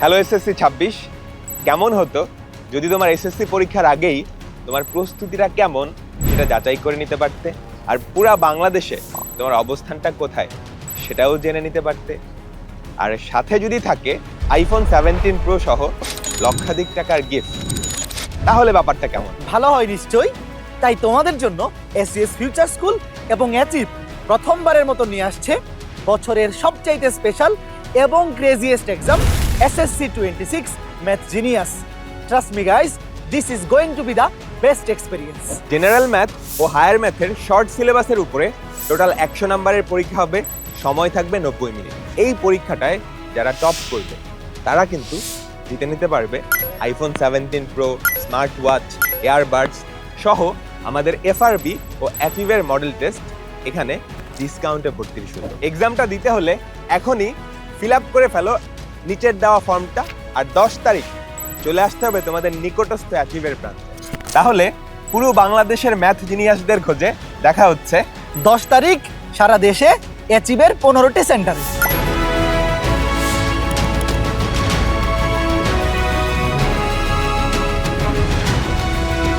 Hello SSC ছাব্বিশ। কেমন হতো যদি তোমার এসএসসি পরীক্ষার আগেই তোমার প্রস্তুতিটা কেমন সেটা যাচাই করে নিতে পারতে? আর পুরা বাংলাদেশে তোমার অবস্থানটা কোথায় সেটাও জেনে নিতে পারতে। আর সাথে যদি থাকে আইফোন সেভেন্টিন প্রো সহ লক্ষাধিক টাকার গিফট তাহলে ব্যাপারটা কেমন? ভালো হয় নিশ্চয়ই। তাই তোমাদের জন্য এসিএস ফিউচার স্কুল এবং অ্যাচিভ প্রথমবারের মতো নিয়ে আসছে বছরের সবচাইতে স্পেশাল এবং craziest exam SSC twenty six math genius trust me guys this is going to be the best experience general math O higher ম্যাথের শর্ট সিলেবাসের উপরে টোটাল একশো নাম্বারের পরীক্ষা হবে, সময় থাকবে নব্বই মিনিট। এই পরীক্ষাটায় যারা টপ করবে, তারা কিন্তু জিতে নিতে পারবে iPhone seventeen pro smart watch earbuds সহ আমাদের এফআরবি ও অ্যাচিভের মডেল টেস্ট এখানে ডিসকাউন্টে ভর্তির সুযোগ। এক্সামটা দিতে হলে এখনই ফিল আপ করে ফেলো নিচের দেওয়া ফর্মটা আর দশ তারিখ চলে আসতে হবে তোমাদের নিকটস্থ অ্যাচিভের প্রান্তে। তাহলে পুরো বাংলাদেশের ম্যাথ জিনিয়াসদের খোঁজে দেখা হচ্ছে দশ তারিখ সারা দেশে অ্যাচিভের পনেরোটি সেন্টারে।